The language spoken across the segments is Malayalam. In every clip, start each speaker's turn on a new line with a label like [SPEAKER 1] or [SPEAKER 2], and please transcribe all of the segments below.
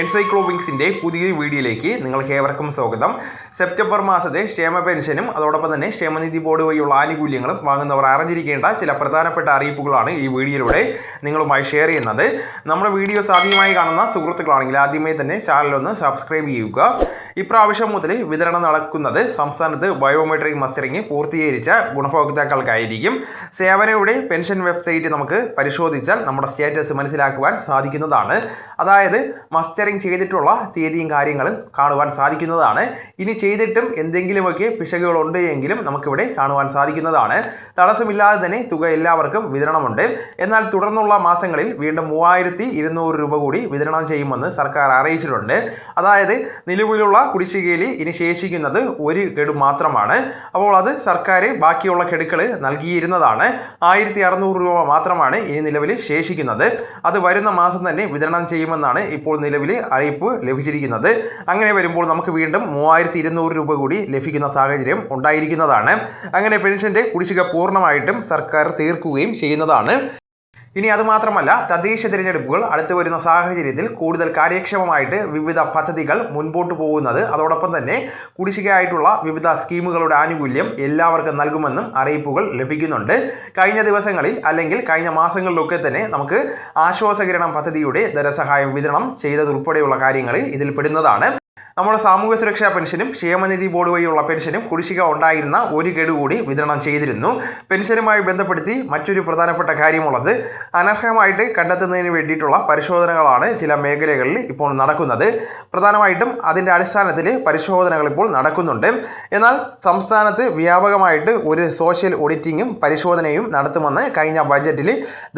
[SPEAKER 1] എൻസൈക്ലോവിങ്സിന്റെ പുതിയൊരു വീഡിയോയിലേക്ക് നിങ്ങൾക്ക് ഏവർക്കും സ്വാഗതം. സെപ്റ്റംബർ മാസത്തെ ക്ഷേമ പെൻഷനും അതോടൊപ്പം തന്നെ ക്ഷേമനിധി ബോർഡ് വഴിയുള്ള ആനുകൂല്യങ്ങളും വാങ്ങുന്നവർ അറിഞ്ഞിരിക്കേണ്ട ചില പ്രധാനപ്പെട്ട അറിയിപ്പുകളാണ് ഈ വീഡിയോയിലൂടെ നിങ്ങളുമായി ഷെയർ ചെയ്യുന്നത്. നമ്മുടെ വീഡിയോസ് ആദ്യമായി കാണുന്ന സുഹൃത്തുക്കളാണെങ്കിൽ ആദ്യമേ തന്നെ ചാനലൊന്ന് സബ്സ്ക്രൈബ് ചെയ്യുക. ഇപ്രാവശ്യം മുതൽ വിതരണം നടക്കുന്നത് സംസ്ഥാനത്ത് ബയോമെട്രിക് മസ്റ്ററിംഗ് പൂർത്തീകരിച്ച ഗുണഭോക്താക്കൾക്കായിരിക്കും. സേവനയുടെ പെൻഷൻ വെബ്സൈറ്റ് നമുക്ക് പരിശോധിച്ചാൽ നമ്മുടെ സ്റ്റേറ്റസ് മനസ്സിലാക്കുവാൻ സാധിക്കുന്നതാണ്. അതായത് മസ്റ്ററിംഗ് ചെയ്തിട്ടുള്ള തീയതിയും കാര്യങ്ങളും കാണുവാൻ സാധിക്കുന്നതാണ്. ഇനി ചെയ്തിട്ടും എന്തെങ്കിലുമൊക്കെ പിശകുകളുണ്ട് എങ്കിലും നമുക്കിവിടെ കാണുവാൻ സാധിക്കുന്നതാണ്. തടസ്സമില്ലാതെ തന്നെ തുക എല്ലാവർക്കും വിതരണമുണ്ട്. എന്നാൽ തുടർന്നുള്ള മാസങ്ങളിൽ വീണ്ടും മൂവായിരത്തി ഇരുന്നൂറ് രൂപ കൂടി വിതരണം ചെയ്യുമെന്ന് സർക്കാർ അറിയിച്ചിട്ടുണ്ട്. അതായത് നിലവിലുള്ള കുടിശ്ശികയിൽ ഇനി ശേഷിക്കുന്നത് ഒരു ഗഡു മാത്രമാണ്. അപ്പോൾ അത് സർക്കാർ ബാക്കിയുള്ള ഗഡുക്കൾ നൽകിയിരുന്നതാണ്. ആയിരത്തി അറുന്നൂറ് രൂപ മാത്രമാണ് ഇനി നിലവിൽ ശേഷിക്കുന്നത്. അത് വരുന്ന മാസം തന്നെ വിതരണം ചെയ്യുമെന്നാണ് ഇപ്പോൾ നിലവിൽ അറിയിപ്പ് ലഭിച്ചിരിക്കുന്നത്. അങ്ങനെ വരുമ്പോൾ നമുക്ക് വീണ്ടും മൂവായിരത്തി ഇരുന്നൂറ് രൂപ കൂടി ലഭിക്കുന്ന സാഹചര്യം ഉണ്ടായിരിക്കുന്നതാണ്. അങ്ങനെ പെൻഷന്റെ കുടിശ്ശിക പൂർണമായിട്ടും സർക്കാർ തീർക്കുകയും ചെയ്യുന്നതാണ്. ഇനി അതുമാത്രമല്ല തദ്ദേശ തിരഞ്ഞെടുപ്പുകൾ അടുത്തു വരുന്ന സാഹചര്യത്തിൽ കൂടുതൽ കാര്യക്ഷമമായിട്ട് വിവിധ പദ്ധതികൾ മുൻപോട്ട് പോകുന്നത് അതോടൊപ്പം തന്നെ കുടിശ്ശികയായിട്ടുള്ള വിവിധ സ്കീമുകളുടെ ആനുകൂല്യം എല്ലാവർക്കും നൽകുമെന്നും അറിയിപ്പുകൾ ലഭിക്കുന്നുണ്ട്. കഴിഞ്ഞ ദിവസങ്ങളിൽ അല്ലെങ്കിൽ കഴിഞ്ഞ മാസങ്ങളിലൊക്കെ തന്നെ നമുക്ക് ആശ്വാസകിരണം പദ്ധതിയുടെ ധനസഹായം വിതരണം ചെയ്തതുൾപ്പെടെയുള്ള കാര്യങ്ങൾ ഇതിൽ പെടുന്നതാണ് നമ്മുടെ സാമൂഹ്യ സുരക്ഷാ പെൻഷനും ക്ഷേമനിധി ബോർഡ് വഴിയുള്ള പെൻഷനും കുടിശ്ശിക ഉണ്ടായിരുന്ന ഒരു ഗഡു കൂടി വിതരണം ചെയ്തിരുന്നു. പെൻഷനുമായി ബന്ധപ്പെടുത്തി മറ്റൊരു പ്രധാനപ്പെട്ട കാര്യമുള്ളത് അനർഹമായിട്ട് കണ്ടെത്തുന്നതിന് വേണ്ടിയിട്ടുള്ള പരിശോധനകളാണ് ചില മേഖലകളിൽ ഇപ്പോൾ നടക്കുന്നത്. പ്രധാനമായിട്ടും അതിന്റെ അടിസ്ഥാനത്തിൽ പരിശോധനകൾ ഇപ്പോൾ നടക്കുന്നുണ്ട്. എന്നാൽ സംസ്ഥാനത്ത് വ്യാപകമായിട്ട് ഒരു സോഷ്യൽ ഓഡിറ്റിങ്ങും പരിശോധനയും നടത്തുമെന്ന് കഴിഞ്ഞ ബജറ്റിൽ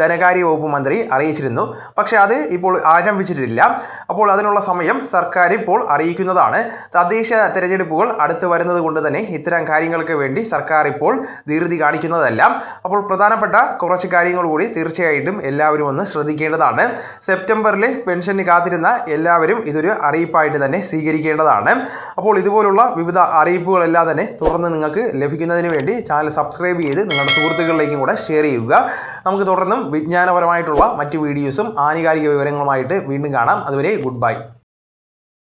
[SPEAKER 1] ധനകാര്യ വകുപ്പ് മന്ത്രി അറിയിച്ചിരുന്നു. പക്ഷേ അത് ഇപ്പോൾ ആരംഭിച്ചിട്ടില്ല. അപ്പോൾ അതിനുള്ള സമയം സർക്കാർ ഇപ്പോൾ അറിയിക്കുന്നതാണ് തദ്ദേശ തെരഞ്ഞെടുപ്പുകൾ അടുത്ത് വരുന്നത് കൊണ്ട് തന്നെ ഇത്തരം കാര്യങ്ങൾക്ക് വേണ്ടി സർക്കാർ ഇപ്പോൾ ധീർതി കാണിക്കുന്നതെല്ലാം. അപ്പോൾ പ്രധാനപ്പെട്ട കുറച്ച് കാര്യങ്ങൾ കൂടി തീർച്ചയായിട്ടും എല്ലാവരും ഒന്ന് ശ്രദ്ധിക്കേണ്ടതാണ്. സെപ്റ്റംബറിൽ പെൻഷന് കാത്തിരുന്ന എല്ലാവരും ഇതൊരു അറിയിപ്പായിട്ട് തന്നെ സ്വീകരിക്കേണ്ടതാണ്. അപ്പോൾ ഇതുപോലുള്ള വിവിധ അറിയിപ്പുകളെല്ലാം തന്നെ തുടർന്ന് നിങ്ങൾക്ക് ലഭിക്കുന്നതിന് വേണ്ടി ചാനൽ സബ്സ്ക്രൈബ് ചെയ്ത് നിങ്ങളുടെ സുഹൃത്തുക്കളിലേക്കും കൂടെ ഷെയർ ചെയ്യുക. നമുക്ക് തുടർന്നും വിജ്ഞാനപരമായിട്ടുള്ള മറ്റ് വീഡിയോസും ആനുകാലിക വിവരങ്ങളുമായിട്ട് വീണ്ടും കാണാം. അതുവരെ ഗുഡ് ബൈ.